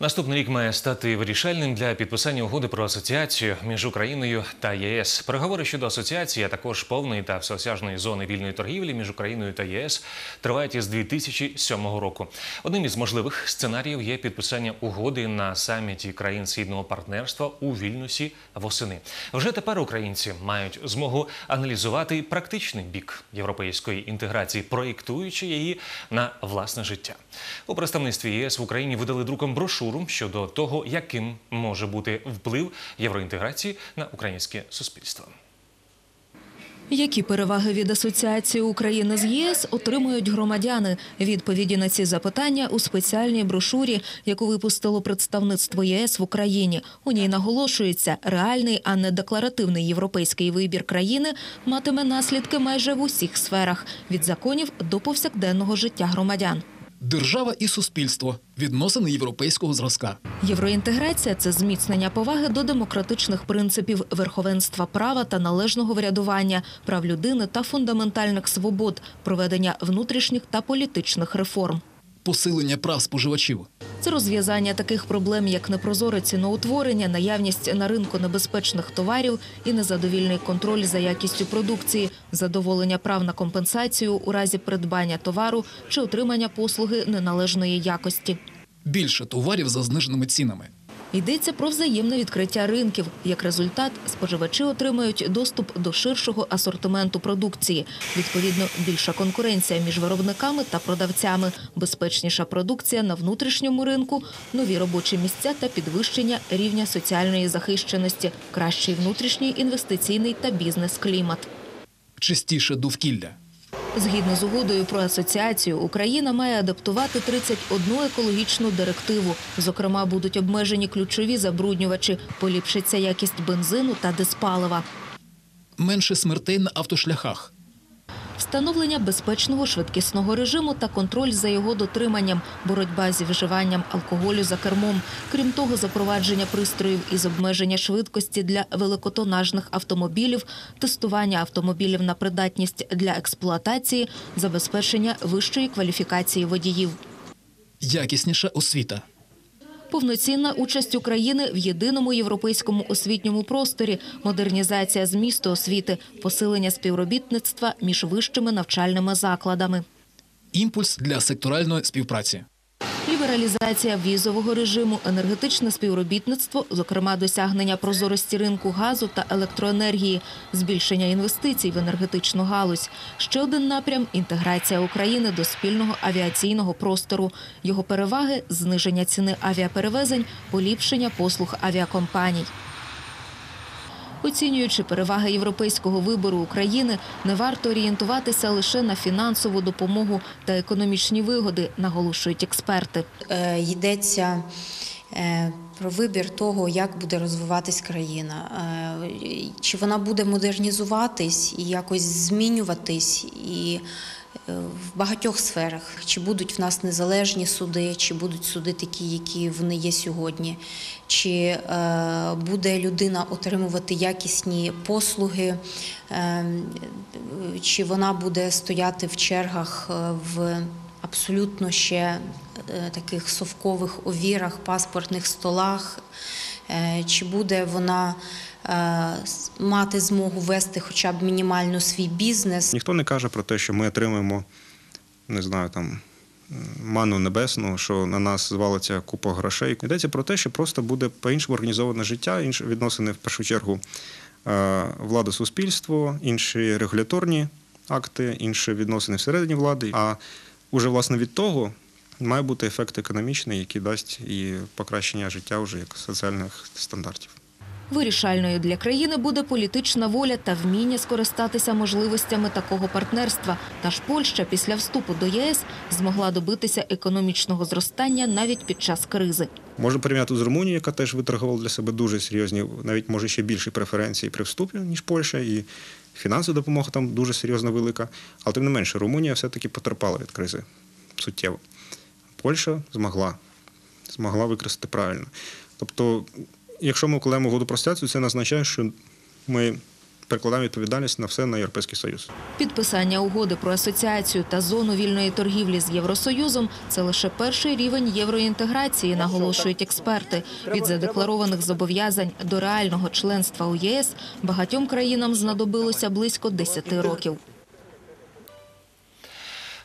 Наступний рік має стати вирішальним для підписання угоди про асоціацію між Україною та ЄС. Переговори щодо асоціації, а також повної та всеосяжної зони вільної торгівлі між Україною та ЄС тривають із 2007 року. Одним із можливих сценаріїв є підписання угоди на саміті країн східного партнерства у Вільнюсі восени. Вже тепер українці мають змогу аналізувати практичний бік європейської інтеграції, проєктуючи її на власне життя. У представництві ЄС в Україні видали друком брошуру щодо того, яким може бути вплив євроінтеграції на українське суспільство. Які переваги від асоціації України з ЄС отримують громадяни? Відповіді на ці запитання у спеціальній брошурі, яку випустило представництво ЄС в Україні. У ній наголошується, реальний, а не декларативний європейський вибір країни матиме наслідки майже в усіх сферах від законів до повсякденного життя громадян. Держава і суспільство відносини європейського зразка. Євроінтеграція це зміцнення поваги до демократичних принципів верховенства права та належного врядування, прав людини та фундаментальних свобод, проведення внутрішніх та політичних реформ. Посилення прав споживачів, Це розв'язання таких проблем, як непрозоре ціноутворення, наявність на ринку небезпечних товарів і незадовільний контроль за якістю продукції, задоволення прав на компенсацію у разі придбання товару чи отримання послуги неналежної якості. більше товарів за зниженими цінами. Йдеться про взаємне відкриття ринків. Як результат, споживачі отримають доступ до ширшого асортименту продукції. Відповідно, більша конкуренція між виробниками та продавцями, безпечніша продукція на внутрішньому ринку, нові робочі місця та підвищення рівня соціальної захищеності, кращий внутрішній інвестиційний та бізнес-клімат. Чистіше довкілля. Згідно з угодою про асоціацію, Україна має адаптувати 31 екологічну директиву. Зокрема, будуть обмежені ключові забруднювачі, поліпшиться якість бензину та диспалива. Менше смертей на автошляхах. Встановлення безпечного швидкісного режиму та контроль за його дотриманням, боротьба зі вживанням алкоголю за кермом. Крім того, запровадження пристроїв із обмеження швидкості для великотонажних автомобілів, тестування автомобілів на придатність для експлуатації, забезпечення вищої кваліфікації водіїв. Якісніша освіта. Повноцінна участь України в єдиному європейському освітньому просторі, модернізація змісту освіти, посилення співробітництва між вищими навчальними закладами. Імпульс для секторальної співпраці. Лібералізація візового режиму, енергетичне співробітництво, зокрема досягнення прозорості ринку газу та електроенергії, збільшення інвестицій в енергетичну галузь. Ще один напрям інтеграція України до спільного авіаційного простору. Його переваги зниження ціни авіаперевезень, поліпшення послуг авіакомпаній. Оцінюючи переваги європейського вибору України, не варто орієнтуватися лише на фінансову допомогу та економічні вигоди, наголошують експерти. Е, йдеться е, про вибір того, як буде розвиватись країна, Е, чи вона буде модернізуватись і якось змінюватись і. Е, В багатьох сферах. Чи будуть в нас незалежні суди, чи будуть суди такі, які вони є сьогодні, чи е, буде людина отримувати якісні послуги, е, чи вона буде стояти в чергах в абсолютно ще таких совкових овірах, паспортних столах, чи буде вона е, мати змогу вести хоча б мінімально свій бізнес. Ніхто не каже про те, що ми отримаємо, не знаю, там ману небесну, що на нас звалиться купа грошей. Йдеться про те, що просто буде по-іншому організоване життя, інші відносини в першу чергу е, влада суспільство, інші регуляторні акти, інші відносини всередині влади. А уже власне від того має бути ефект економічний, який дасть і покращення життя вже як соціальних стандартів. Вирішальною для країни буде політична воля та вміння скористатися можливостями такого партнерства. Та ж Польща після вступу до ЄС змогла добитися економічного зростання навіть під час кризи. Можна порівняти з Румунією, яка теж виторгувала для себе дуже серйозні, навіть може ще більші преференції при вступі, ніж Польща, і фінансова допомога там дуже серйозно велика. Але тим не менше, Румунія все-таки потерпала від кризи суттєво. Польща змогла, змогла використати правильно. Тобто, якщо ми укладемо угоду про асоціацію, це не означає, що ми перекладаємо відповідальність на все на Європейський Союз. Підписання угоди про асоціацію та зону вільної торгівлі з Євросоюзом це лише перший рівень євроінтеграції, наголошують експерти. Від задекларованих зобов'язань до реального членства у ЄС багатьом країнам знадобилося близько 10 років.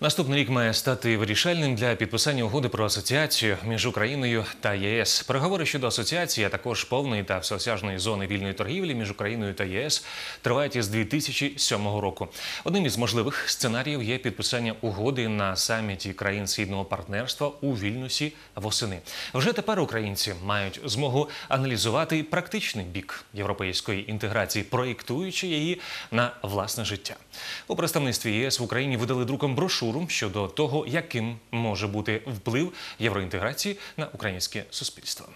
Наступний рік має стати вирішальним для підписання угоди про асоціацію між Україною та ЄС. Переговори щодо асоціації, а також повної та всеосяжної зони вільної торгівлі між Україною та ЄС тривають із 2007 року. Одним із можливих сценаріїв є підписання угоди на саміті країн східного партнерства у Вільнюсі восени. Вже тепер українці мають змогу аналізувати практичний бік європейської інтеграції, проєктуючи її на власне життя. У представництві ЄС в Україні видали друком брошуру щодо того, яким може бути вплив євроінтеграції на українське суспільство.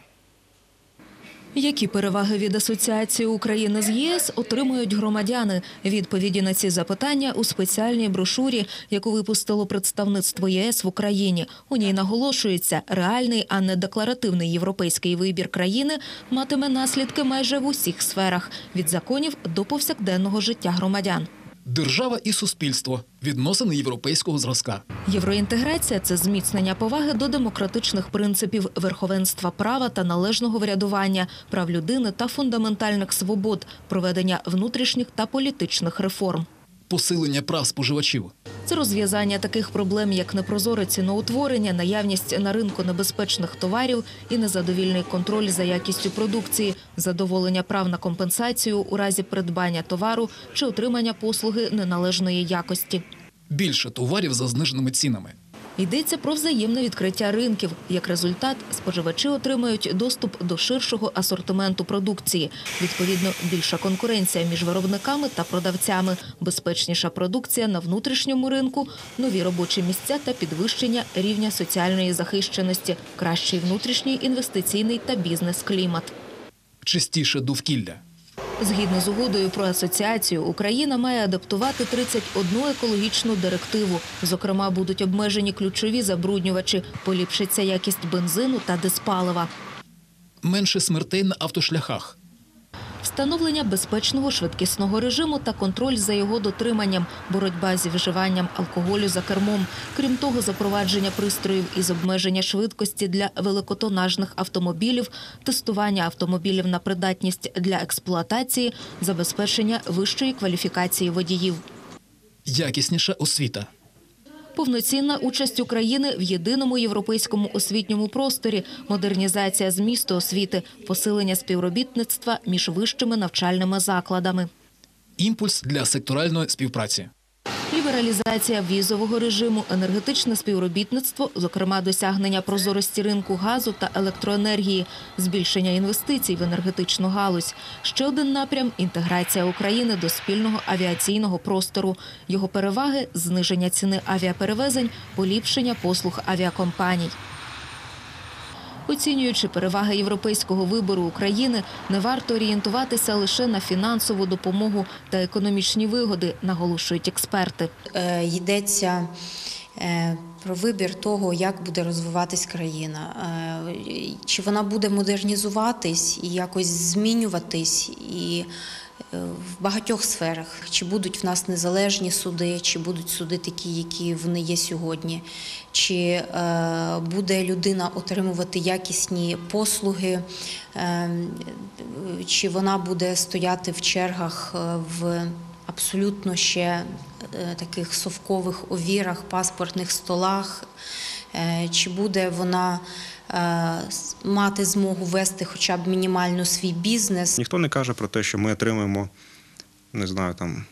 Які переваги від асоціації України з ЄС отримують громадяни? Відповіді на ці запитання у спеціальній брошурі, яку випустило представництво ЄС в Україні. У ній наголошується, реальний, а не декларативний європейський вибір країни матиме наслідки майже в усіх сферах від законів до повсякденного життя громадян. Держава і суспільство відносини європейського зразка. Євроінтеграція це зміцнення поваги до демократичних принципів верховенства права та належного врядування, прав людини та фундаментальних свобод, проведення внутрішніх та політичних реформ. Посилення прав споживачів. Це розв'язання таких проблем, як непрозоре ціноутворення, наявність на ринку небезпечних товарів і незадовільний контроль за якістю продукції, задоволення прав на компенсацію у разі придбання товару чи отримання послуги неналежної якості. Більше товарів за зниженими цінами. Йдеться про взаємне відкриття ринків. Як результат, споживачі отримають доступ до ширшого асортименту продукції. Відповідно, більша конкуренція між виробниками та продавцями, безпечніша продукція на внутрішньому ринку, нові робочі місця та підвищення рівня соціальної захищеності, кращий внутрішній інвестиційний та бізнес-клімат. Чистіше довкілля. Згідно з угодою про асоціацію, Україна має адаптувати 31 екологічну директиву. Зокрема, будуть обмежені ключові забруднювачі, поліпшиться якість бензину та диспалива. Менше смертей на автошляхах. Встановлення безпечного швидкісного режиму та контроль за його дотриманням, боротьба зі вживанням алкоголю за кермом. Крім того, запровадження пристроїв із обмеження швидкості для великотонажних автомобілів, тестування автомобілів на придатність для експлуатації, забезпечення вищої кваліфікації водіїв. Якісніша освіта. Повноцінна участь України в єдиному європейському освітньому просторі, модернізація змісту освіти, посилення співробітництва між вищими навчальними закладами. Імпульс для секторальної співпраці. Лібералізація візового режиму, енергетичне співробітництво, зокрема досягнення прозорості ринку газу та електроенергії, збільшення інвестицій в енергетичну галузь. Ще один напрям інтеграція України до спільного авіаційного простору. Його переваги зниження ціни авіаперевезень, поліпшення послуг авіакомпаній. Оцінюючи переваги європейського вибору України, не варто орієнтуватися лише на фінансову допомогу та економічні вигоди, наголошують експерти. Е, Йдеться е, про вибір того, як буде розвиватись країна, Е, чи вона буде модернізуватись і якось змінюватись і. Е, В багатьох сферах. Чи будуть в нас незалежні суди, чи будуть суди такі, які вони є сьогодні, чи е, буде людина отримувати якісні послуги, е, чи вона буде стояти в чергах в абсолютно ще таких совкових овірах, паспортних столах, чи буде вона е, мати змогу вести хоча б мінімально свій бізнес. Ніхто не каже про те, що ми отримаємо, не знаю, там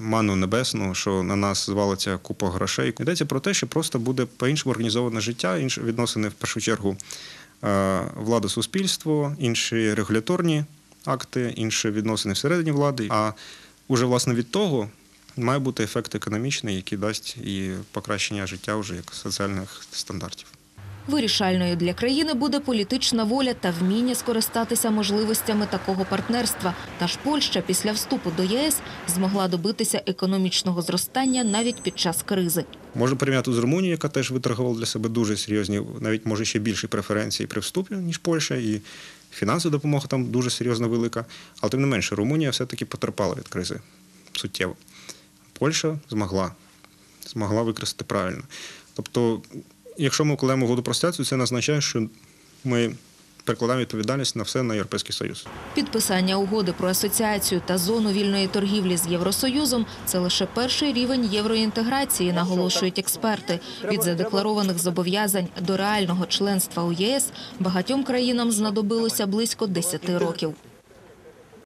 ману небесну, що на нас звалиться купа грошей. Йдеться про те, що просто буде по-іншому організоване життя, інші відносини в першу чергу е, влада суспільство, інші регуляторні акти, інші відносини всередині влади. А уже власне від того має бути ефект економічний, який дасть і покращення життя вже як соціальних стандартів. Вирішальною для країни буде політична воля та вміння скористатися можливостями такого партнерства. Та ж Польща після вступу до ЄС змогла добитися економічного зростання навіть під час кризи. Можна порівняти з Румунією, яка теж виторгувала для себе дуже серйозні, навіть може ще більші преференції при вступі, ніж Польща. І фінансова допомога там дуже серйозно велика. Але тим не менше, Румунія все-таки потерпала від кризи суттєво. Польща змогла, змогла використати правильно. Тобто, якщо ми укладаємо угоду про асоціацію, це не означає, що ми перекладаємо відповідальність на все на Європейський Союз. Підписання угоди про асоціацію та зону вільної торгівлі з Євросоюзом це лише перший рівень євроінтеграції, наголошують експерти. Від задекларованих зобов'язань до реального членства у ЄС багатьом країнам знадобилося близько 10 років.